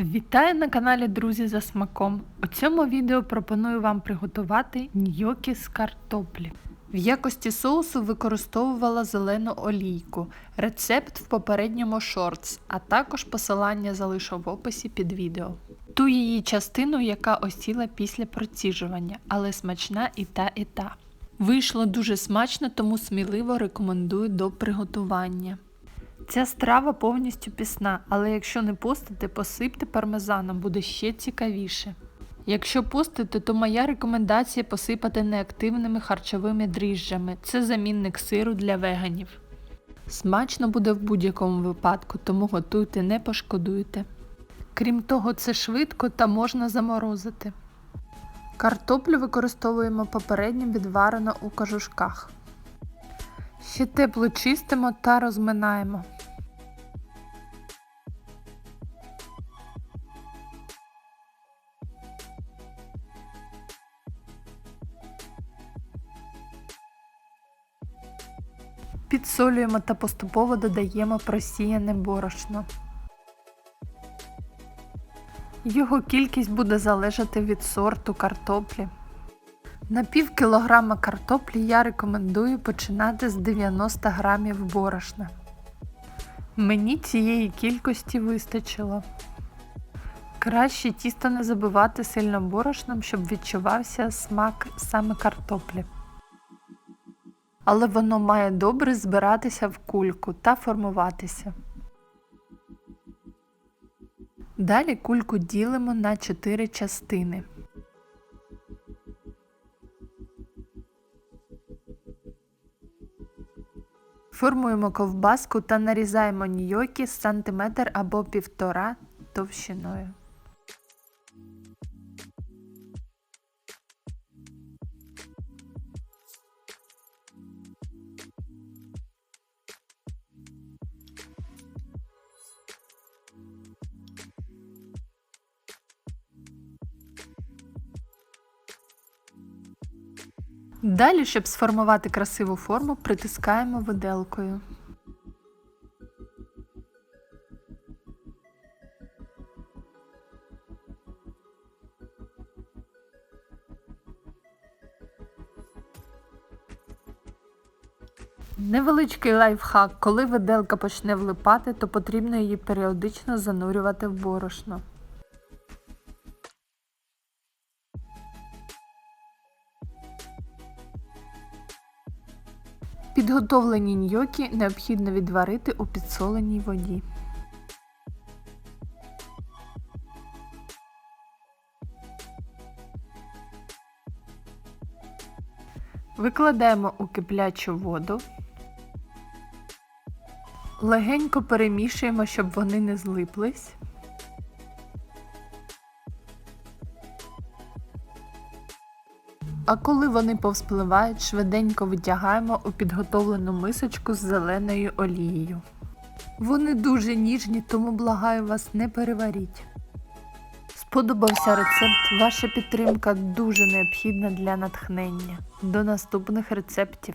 Вітаю на каналі Друзі за смаком. У цьому відео пропоную вам приготувати ньокі з картоплі. В якості соусу використовувала зелену олійку. Рецепт в попередньому шортс, а також посилання залишу в описі під відео. Ту її частину, яка осіла після проціжування, але смачна і та, і та. Вийшло дуже смачно, тому сміливо рекомендую до приготування. Ця страва повністю пісна, але якщо не постите, посипте пармезаном, буде ще цікавіше. Якщо постите, то моя рекомендація посипати неактивними харчовими дріжджами. Це замінник сиру для веганів. Смачно буде в будь-якому випадку, тому готуйте, не пошкодуйте. Крім того, це швидко та можна заморозити. Картоплю використовуємо попередньо відварено у кожушках. Ще тепло чистимо та розминаємо. Підсолюємо та поступово додаємо просіяне борошно. Його кількість буде залежати від сорту картоплі. На пів кілограма картоплі я рекомендую починати з 90 грамів борошна. Мені цієї кількості вистачило. Краще тісто не забивати сильно борошном, щоб відчувався смак саме картоплі. Але воно має добре збиратися в кульку та формуватися. Далі кульку ділимо на 4 частини. Формуємо ковбаску та нарізаємо ньокі з сантиметр або півтора товщиною. Далі, щоб сформувати красиву форму, притискаємо виделкою. Невеличкий лайфхак, коли виделка почне влипати, то потрібно її періодично занурювати в борошно. Підготовлені ньокі необхідно відварити у підсоленій воді. Викладаємо у киплячу воду. Легенько перемішуємо, щоб вони не злиплись. А коли вони повспливають, швиденько витягаємо у підготовлену мисочку з зеленою олією. Вони дуже ніжні, тому благаю вас не переваріть. Сподобався рецепт, ваша підтримка дуже необхідна для натхнення. До наступних рецептів!